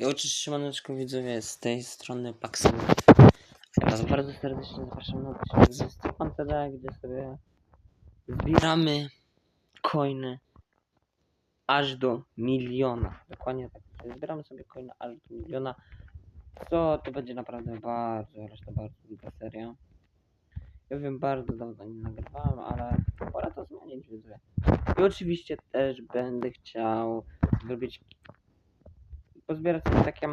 I oczywiście siemaneczko widzowie z tej strony Paxel. Ja was bardzo serdecznie zapraszam na odcinek ze gdzie sobie zbieramy coiny aż do miliona. Dokładnie tak. Zbieramy sobie coiny aż do miliona. Co to będzie naprawdę bardzo, reszta bardzo długa seria. Ja wiem, bardzo dawno nie nagrywałem, ale pora to zmienić, widzowie. I oczywiście też będę chciał zrobić pozbierać sobie takie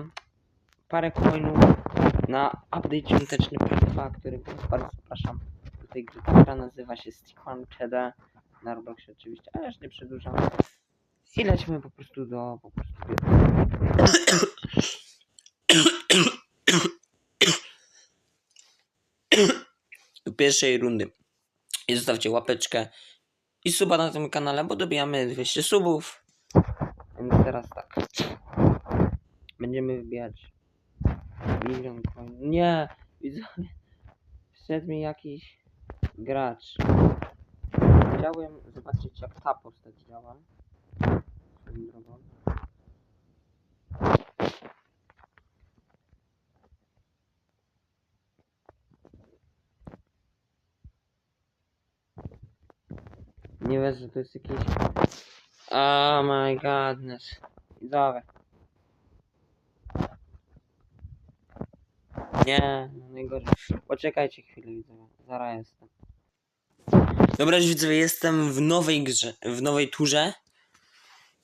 parę coinów na update świąteczny part 2, który bardzo zapraszam do tej gry, która nazywa się Stickman CD na Robloxie oczywiście, ale już nie przedłużam. I lecimy po prostu do po prostu do pierwszej rundy. I zostawcie łapeczkę i suba na tym kanale, bo dobijamy 200 subów. Więc teraz tak. Będziemy wbijać milion. Nie! Widzowie, wszedł mi jakiś gracz. Chciałem zobaczyć jak ta postać działa. Swoją drogą. Nie wiesz, że to jest jakiś... Oh my godness. Widzowie. Nie, no najgorzej. Poczekajcie chwilę, widzowie. Zaraz jestem. Dobra, widzowie, jestem w nowej grze, w nowej turze.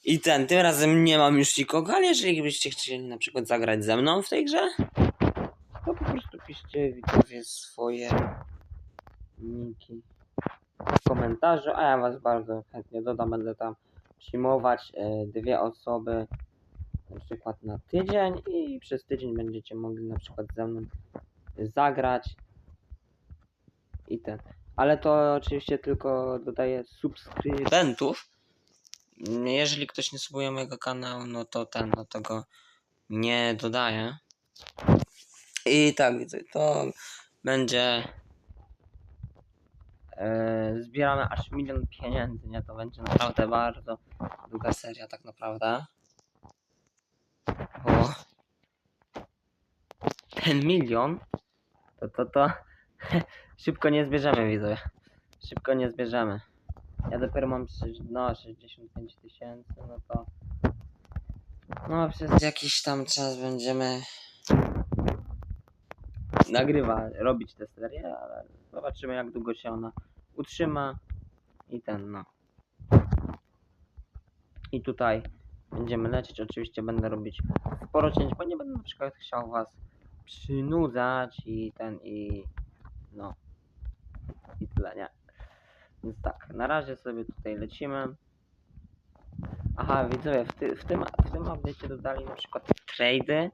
I ten, tym razem nie mam już nikogo, ale jeżeli byście chcieli na przykład zagrać ze mną w tej grze, to po prostu piszcie widzowie swoje niki w komentarzu, a ja was bardzo chętnie dodam, będę tam przyjmować e, dwie osoby na przykład na tydzień i przez tydzień będziecie mogli na przykład ze mną zagrać i ten. Ale to oczywiście tylko dodaję subskrybentów. Jeżeli ktoś nie subuje mojego kanału, no to ten, no to go nie dodaję. I tak, to będzie e, zbieramy aż milion pieniędzy, nie? To będzie naprawdę długa seria tak naprawdę. Ten milion to to to szybko nie zbierzemy widzowie. Szybko nie zbierzemy. Ja dopiero mam no 65 tysięcy, no to no przez jakiś tam czas będziemy nagrywa, robić tę serię, ale zobaczymy jak długo się ona utrzyma i ten no. I tutaj będziemy lecieć. Oczywiście będę robić sporo cięć, bo nie będę na przykład chciał was przynudzać i ten i no i tyle, nie? Więc tak, na razie sobie tutaj lecimy. Aha, widzowie, w, ty, w tym w tym update'cie dodali na przykład trady,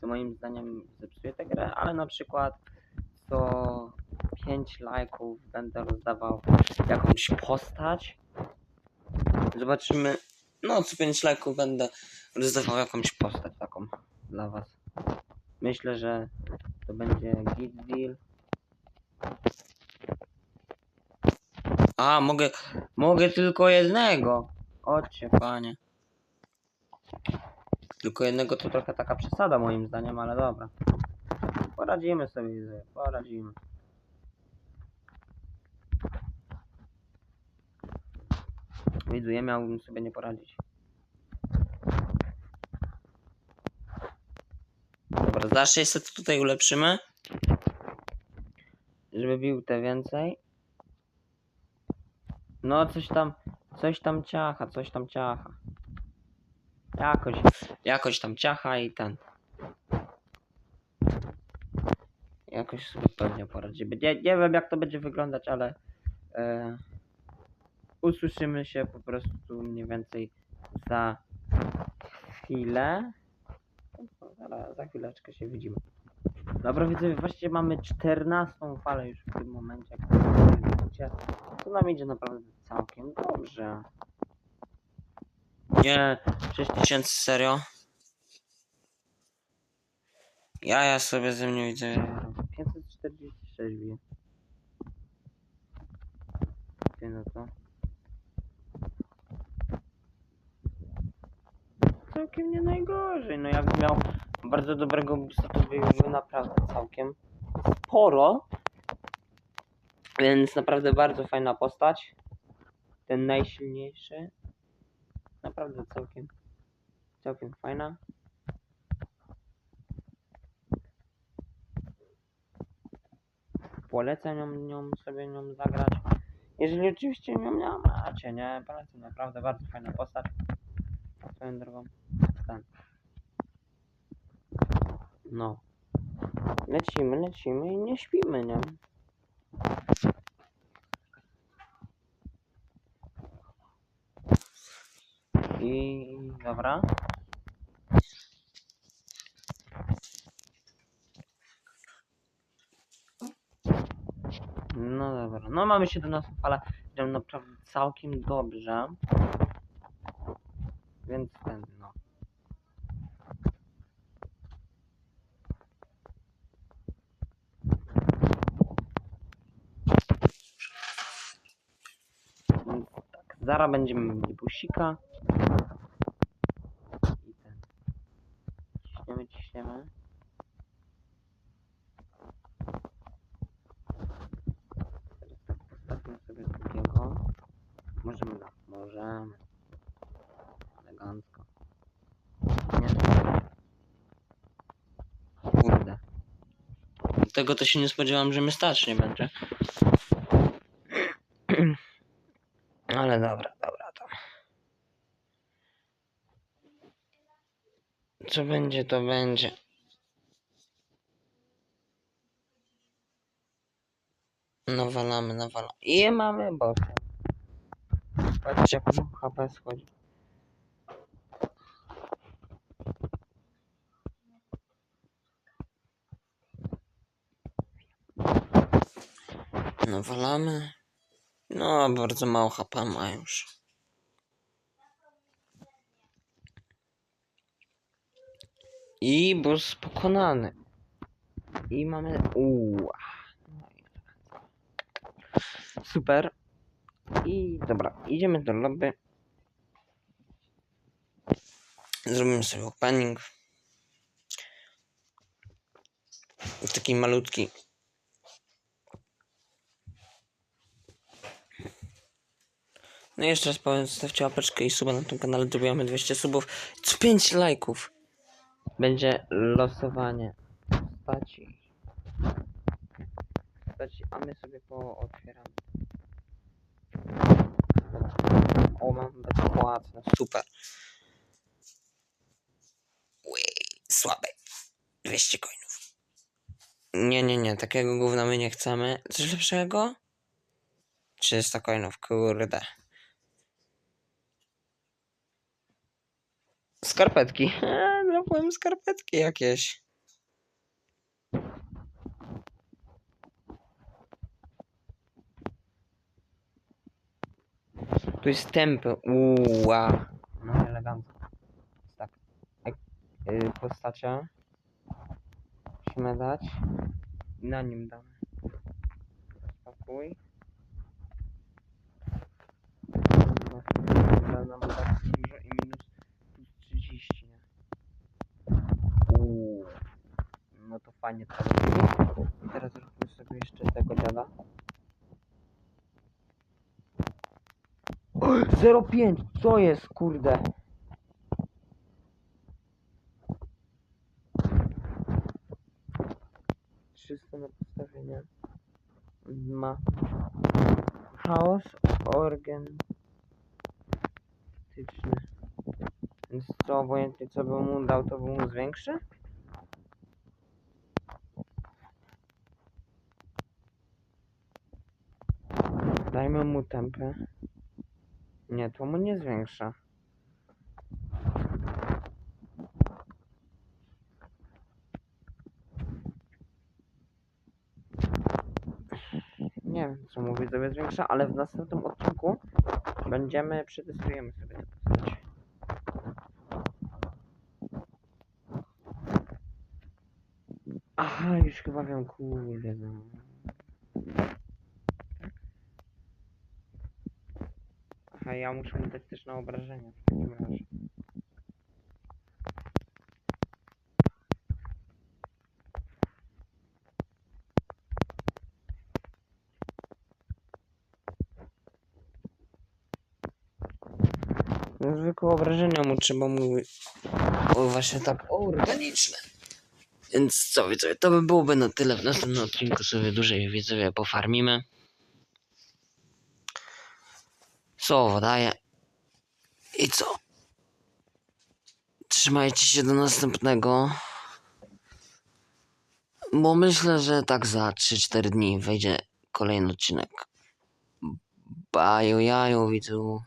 co moim zdaniem zepsuje tę grę, ale na przykład co 5 lajków będę rozdawał jakąś postać. Zobaczymy. No, co 5 lajków będę rozdawał jakąś postać taką dla was. Myślę, że to będzie git deal. A, mogę, mogę tylko jednego. Ocie, panie. Tylko jednego to trochę taka przesada moim zdaniem, ale dobra. Poradzimy sobie, poradzimy. Widzu, ja miałbym sobie nie poradzić. Dobra, za 600 tutaj ulepszymy. Żeby bił te więcej. No, coś tam, coś tam ciacha, coś tam ciacha. Jakoś, jakoś tam ciacha i ten. Jakoś sobie pewnie poradzimy. Nie, nie wiem jak to będzie wyglądać, ale e, usłyszymy się po prostu mniej więcej za chwilę. Za chwileczkę się widzimy. Dobra widzowie, właściwie mamy 14 falę już w tym momencie. Jak widzicie, to nam idzie naprawdę całkiem dobrze. Nie, 6000 serio. Ja, ja sobie ze mnie widzę. 546 bije. Ty no to. Całkiem nie najgorzej. No jak miał bardzo dobrego boosta, to byłby naprawdę całkiem sporo. Więc naprawdę bardzo fajna postać. Ten najsilniejszy. Naprawdę całkiem, całkiem fajna. Polecam nią, nią sobie nią zagrać. Jeżeli oczywiście nią nie macie, nie? Polecam naprawdę bardzo fajna postać. Swoją drogą. Ten. No. Lecimy, lecimy i nie śpimy, nie? I dobra. No dobra. No mamy 17 falę. Idę naprawdę całkiem dobrze. Więc ten no. Więc zaraz będziemy mieli busika. I ten. Ciśniemy, ciśniemy. Teraz tak postawmy sobie drugiego. Możemy, no, możemy. Elegancko. Nie. Kurde. Tego to się nie spodziewam, że mnie stać nie będzie. Ale dobra, dobra to. Co będzie, to będzie. Nawalamy, nawalamy. I mamy bossem. Patrzcie, jak HP schodzi. Nawalamy. No, bardzo mało HP ma już. I boss pokonany. I mamy... Uuu. No. Super. I dobra, idziemy do lobby. Zrobimy sobie opening. Taki malutki. No i jeszcze raz powiem, zostawcie łapeczkę i suba na tym kanale, dobijamy 200 subów. Co 5 lajków. Będzie losowanie postaci. Postaci, a my sobie pootwieramy. O, mam bezpłatne, super. Ui, słabe. 200 coinów. Nie, nie, nie, takiego gówna my nie chcemy. Coś lepszego? 300 coinów, kurde. Skarpetki. Dropłem skarpetki jakieś. Tu jest tempy. Uła. No elegancko. Tak. Yy, postacie. Musimy dać. I na nim damy. Spokój. Dobra, nam tak dużo i minus plus 30, nie? Uuu. No to fajnie to. I teraz zróbmy sobie jeszcze tego dziada. O, 0,5! Co jest, kurde? Trzysta na postawienie. Ma chaos organ Faktyczny. Więc co, obojętnie co bym mu dał, to bym mu zwiększy? Dajmy mu tempę. Nie, to mu nie zwiększa. Nie wiem, co mu widzowie zwiększa, ale w następnym odcinku będziemy, przetestujemy sobie tę postać. Aha, już chyba wiem, kurde no. Ja muszę mu dać też na obrażenia w takim razie. No, zwykłe obrażenia mu trzeba mu właśnie tak organiczne. Więc co widzowie, to by byłoby na tyle. W następnym odcinku sobie dłużej widzowie pofarmimy. Słowo daję. I co? Trzymajcie się do następnego. Bo myślę, że tak za 3-4 dni wejdzie kolejny odcinek. Baju jaju widzu.